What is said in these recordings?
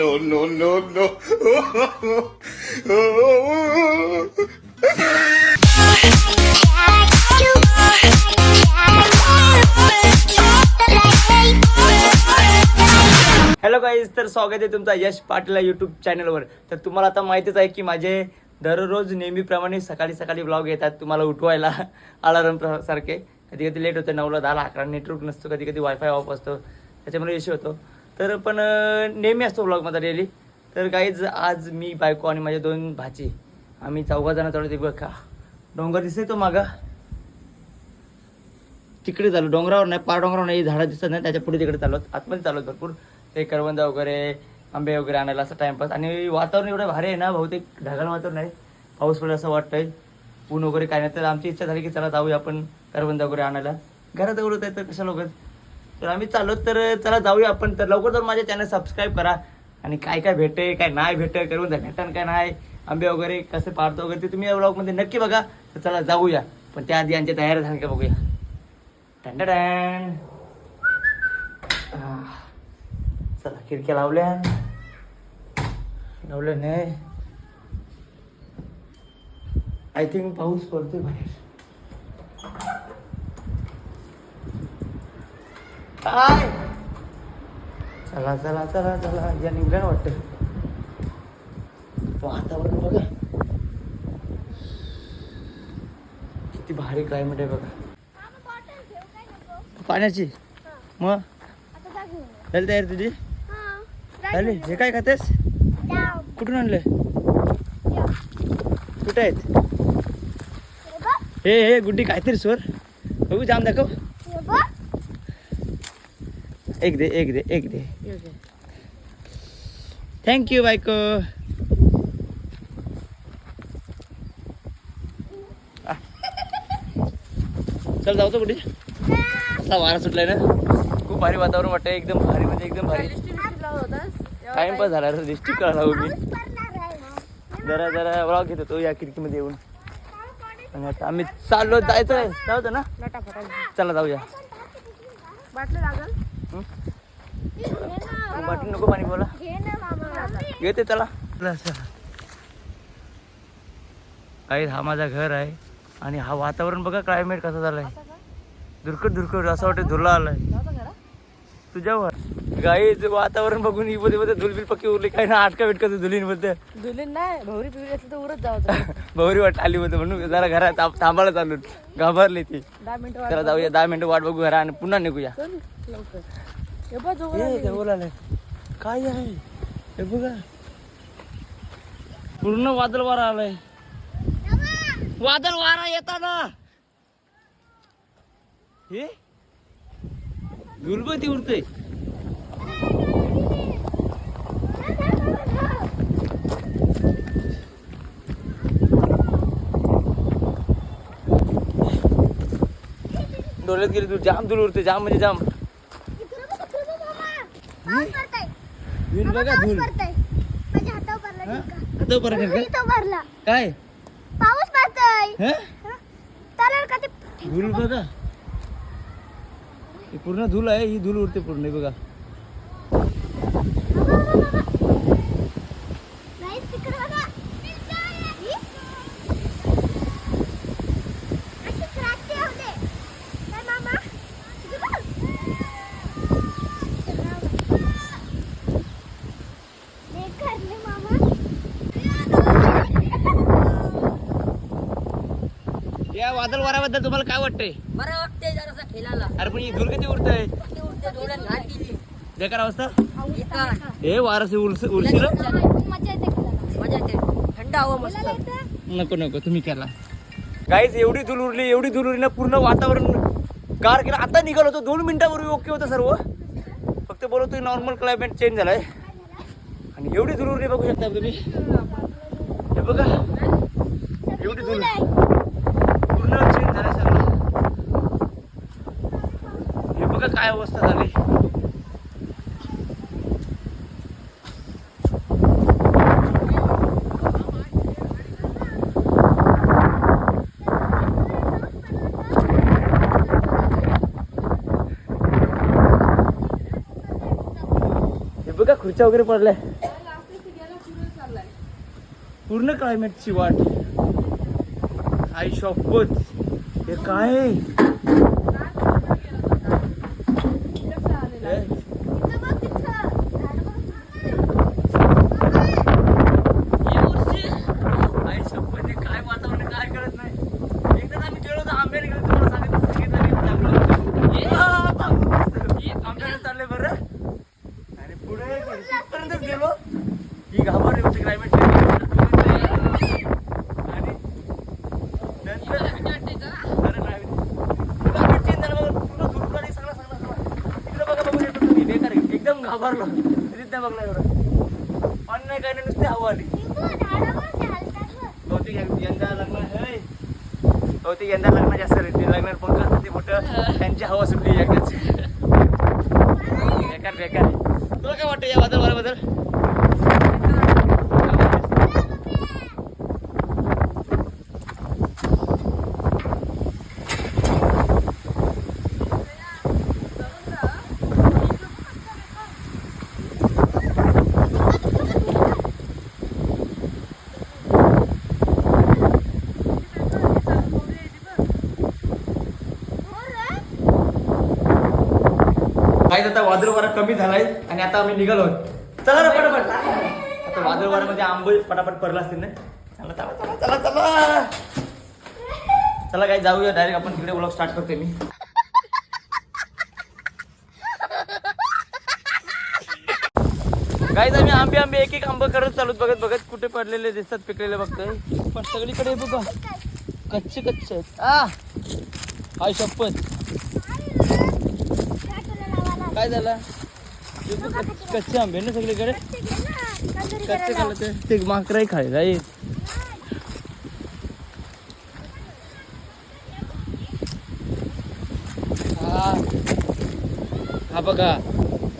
no, no, no, no. Hello guys तर स्वागत आहे तुमचा यश पाटील यूट्यूब चॅनलवर तर तुम्हाला आता माहितीच आहे की माझे दररोज नेहमीप्रमाणे सकाळी सकाळी ब्लॉग येतात तुम्हाला उठवायला अलार्म सारखे. कधी कधी लेट होतं नऊला दहाला अकरा नेटवर्क नसतो कधी कधी वायफाय ऑफ असतो. त्याच्यामुळे इश्यू होतो. तर पण नेहमी असतो ब्लॉग माझा डेली तर काहीच आज मी बायको आणि माझे दोन भाची. आम्ही चौघा जण चढतो बघा डोंगर दिसतोय तो मागा. तिकडे चालू डोंगरावर नाही पार डोंगरावर नाही झाडं दिसत नाही त्याच्या पुढे तिकडे चालवत आतमध्ये चालवत भरपूर. ते करवंदा वगैरे आंबे वगैरे आणायला असं टाइमपास आणि वातावरण एवढं भारी आहे ना बहुतेक ढगाळ वातावरण आहे. पाऊस पडेल असं वाटतंय. ऊन वगैरे काय नाही. तर आमची इच्छा झाली की चला जाऊया आपण करवंद वगैरे आणायला. घरात एवढं आहे तर कशा लोक तर आम्ही चाललो तर चला जाऊया आपण. तर लवकर जाऊन माझ्या चॅनल सबस्क्राईब करा. आणि काय काय भेटे काय नाही भेटे जा भेटन काय नाही आंबे वगैरे कसे पाडतो वगैरे ते तुम्ही या ब्लॉगमध्ये नक्की बघा. तर चला जाऊया. पण त्याआधी यांच्या तयारी झाली का बघूया. टँड चला खिडक्या लावल्या. लावल्या नाही. आय थिंक पाऊस पडतोय बाहेर. काय? चला चला चला चला. या निघल्या वाटतं. वातावरण बघा किती भारी क्लायमेट आहे बघा. पाण्याची? मग? झाली तयार तुझी? झाली. हे काय खातेस? कुठून आणले कुठे आहेत? हे हे गुड्डी काहीतरी स्वर बघू जाम दाखव. एक दे एक दे एक दे. थँक्यू बायको. चल जाऊ तो कुठे? असा वारा सुटलाय ना. खूप भारी वातावरण वाटतंय एकदम भारी म्हणजे एकदम भारी. टाइमपास झाला रे डिस्ट्रिक्ट कळला हो मी. जरा जरा ब्लॉग घेत होतो या खिडकीमध्ये येऊन. आणि आता आम्ही चाललो जायचं. आहे जाऊ ना. चला जाऊया. बाटलं लागल? बाटली नको पाणी बोला. येते चला. काही हा माझा घर आहे. आणि हा वातावरण बघा क्लायमेट कसं झालंय. दुर्कट दुर्कट असं वाटतं धुरला आलाय. तुझ्यावर. गाईच वातावरण बघून इमध्ये मध्ये धुलबिल पक्की उरली. काय ना आटका बिटका धुलीन मध्ये दुलीन नाही भवरी पिवरी असली तर उरत जावं बहरी वाट आली होती म्हणून जरा घरात थांब- थांबायला चालू घाबरली ती. दहा मिनिटं चला जाऊया दहा मिनिटं वाट बघू घरा आणि पुन्हा निघूया. लवकर. बघ काय आहे? हे बघा. पूर्ण वादळ वारा आलाय. वादळ वारा येताना. हे? दुर्बती उरते डोळ्यात गेली दूर जाम दूर उरते जाम म्हणजे जाम. धूल बघा धूल. हा? बरं का? काय? पाऊस पडतोय. हे? तर कधी धूल बघा. ही पूर्ण धूल आहे ही धूल उडते पूर्ण बघा नाही तिकडे बघा ही? अशी क्रांती होऊ दे. काय मामा? इथे बघ. हे करले मामा. या वादळ वाऱ्याबद्दल तुम्हाला काय वाटतंय? बरं वाटते जरासा खेळायला. अरे पण ही धूल किती उडतंय. ते उडते डोळ्यात घाण केली. बेकार अवस्था? हे वारस उलस उलशील? मजा येते खेळायला. मजा येते. थंड हवा मस्त? नको नको तुम्ही केला गाईज एवढी धूल उरली एवढी धूल उरली ना पूर्ण वातावरण गार केलं. आता निघालो होतो दोन मिनिटापूर्वी ओके होतं सर्व. फक्त बोलतो नॉर्मल क्लायमेट चेंज झालाय. आणि एवढी धूल उरली बघू शकता तुम्ही? हे बघा. एवढी धूल पूर्ण चेंज झालाय सगळं हे बघा काय अवस्था झाली? हे बघा खुर्च्या वगैरे पडल्या. पूर्ण क्लायमेटची वाट. आई शॉपच. हे काय आहे? हे? इथं बघ तिथं. झाड बघ. यावर्षी आई शपथ हे काय वातावरण आहे, काय कळत नाही एकदा आम्ही गेलो होतो आंब्याने गेलो तुम्हाला सांगितलं सांगितलं मी थांबलो. ये, आ, थांबलो. ये, आंब्याने चालले बरं आणि पुढे तिथपर्यंतच गेलो. ही घाबरली होती क्लायमेट आणि नंतर आहे. एकदम घाबरलो. तिथे नाही बघला एवढं. पाणी नाही काय नाही नुसती हवा आली. बहुतेक यंदा लग्न है बहुतेक यंदा लग्न जास्त रीती लग्न असतं ते मोठं. त्यांची हवा सुटली एकदाच. बेकार बेकार तुला काय वाटतं या वादळवाऱ्याबद्दल काय आता वादळ वारा कमी झालाय. आणि आता आम्ही निघालो. चला ना पटापट. आता वादळ आंबे पटापट पडला असतील ना? चला चला चला चला चला. चला काय जाऊया. डायरेक्ट आपण तिकडे ब्लॉग स्टार्ट करतोय मी. काय आम्ही आंबे आंबे एक एक आंबे करत चालू बघत बघत कुठे पडलेले दिसतात पिकलेले बघतोय. पण सगळीकडे बघा. कच्चे कच्चे आहेत. आ! हाय शपथ. काय झालं? कच्चे- कच्चे आंबे ना सगळीकडे? कच्चे. खाल्लं ते. ते माकराही खायला येत हा. हा बघा.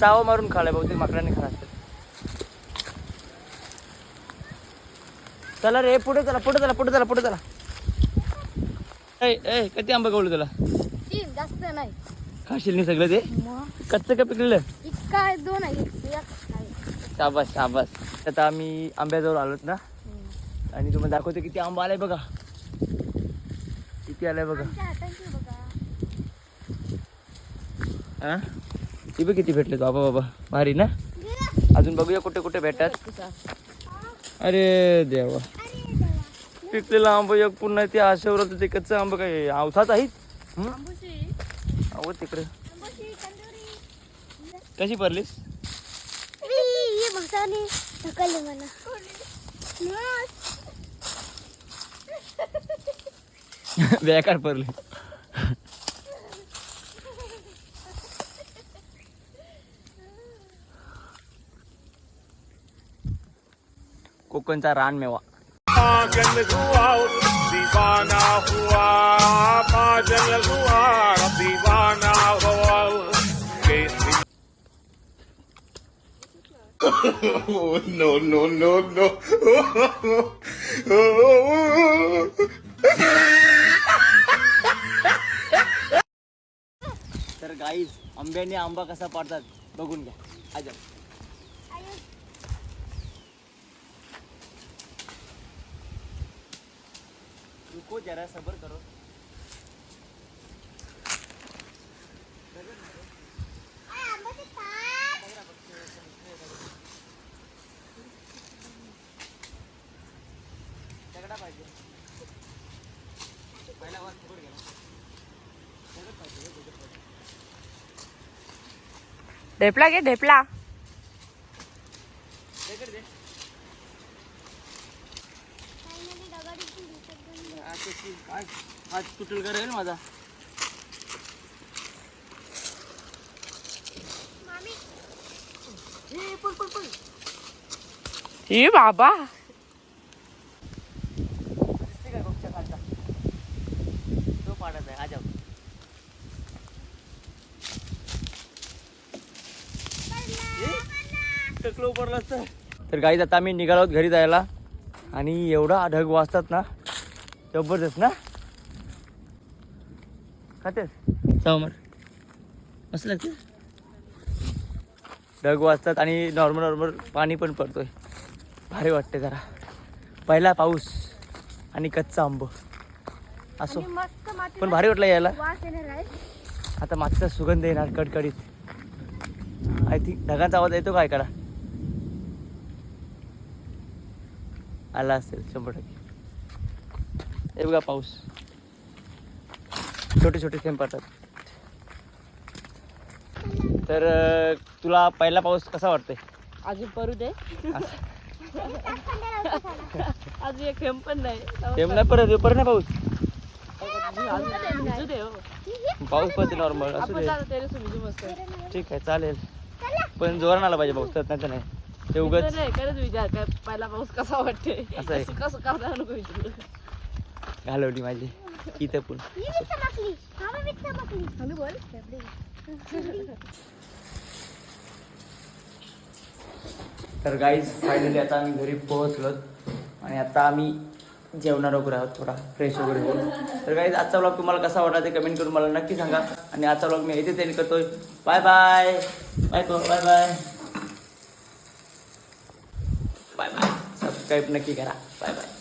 चावा मारून खालाय बहुतेक माकडाने खाला असेल. चला रे पुढे चला पुढे चला पुढे चला पुढे चला. ए ए किती आंबा गवलं तुला. जास्त नाही. खाशील नाही सगळं ते? कच्चं का पिकलेलं? आहे, दोन. शाबास शाबास. आता आम्ही आंब्याजवळ आलोत ना? आणि तुम्हाला दाखवतो किती आंबा आलाय बघा. किती आलाय बघा. बघा. हा? ती बी किती भेटले बाबा बाबा. भारी ना. अजून बघूया कुठे कुठे भेटतात. अरे देवा. पिकलेला आंबा एक पुन्हा ते आशेवर ते कच्चं आंबा काय अवथाच आहेत? हं? तिकडे. कशी भरलीस? ढकलले मला. बेकार भरली. कोकणचा रानमेवा पागल हुआ दीवाना हुआ पागल हुआ Oh no no no no! तर गाईज आंब्याने आंबा कसा पाडतात बघून घ्या. आज. रुको जरा सबर करो दगडा पाहिजे पहिला वर पकड घ्या दगड पाहिजे दगड पाहिजे ढेपला घे ढेपला हात तुटल करेल माझा. ही बाबा दिसते का गपच्या खालचा तो पाडत आहे आजाव तर तर गाईज आता आम्ही निघालो आहोत घरी जायला. आणि एवढा ढग वाजतात ना जबरदस्त ना? खातेस? चाव मर मस्त लागते ढग वाजतात आणि नॉर्मल नॉर्मल पाणी पण पडतोय. भारी वाटते जरा. पहिला पाऊस आणि कच्चा आंब. असो. आणि मस्त माती पण भारी वाटलं यायला. वास येणार आहे. आता मागचा सुगंध येणार कडकडीत. आय थिंक ढगांचा आवाज येतो काय करा आला असेल शंभर टक्के. हे बघा पाऊस. छोटे छोटे थेंब पडतात. तर तुला पहिला पाऊस कसा वाटतोय? अजून पडू दे. अजून एक थेंब पण नाही. थेंब नाही परत परत नाही पाऊस? हो. पाऊस पडते नॉर्मल असू आपण दे. ठीक आहे चालेल. पण जोरानं आला पाहिजे पाऊस तर नाही तर नाही. ते उगाच नाही विचार काय पहिला पाऊस कसा वाटते असं आहे. सुका सुका होता नको विचारू? घालवली माझी. इथं पण. चमकली चमकली बोल. तर गाईज फायनली आता आम्ही घरी पोहोचलो आणि आता आम्ही जेवणार वगैरे आहोत थोडा फ्रेश वगैरे होऊन. तर गाईज आजचा ब्लॉग तुम्हाला कसा वाटला ते कमेंट करून मला नक्की सांगा. आणि आजचा ब्लॉग मी इथे एंड करतोय. Bye bye bye bye bye bye bye subscribe नक्की करा बाय बाय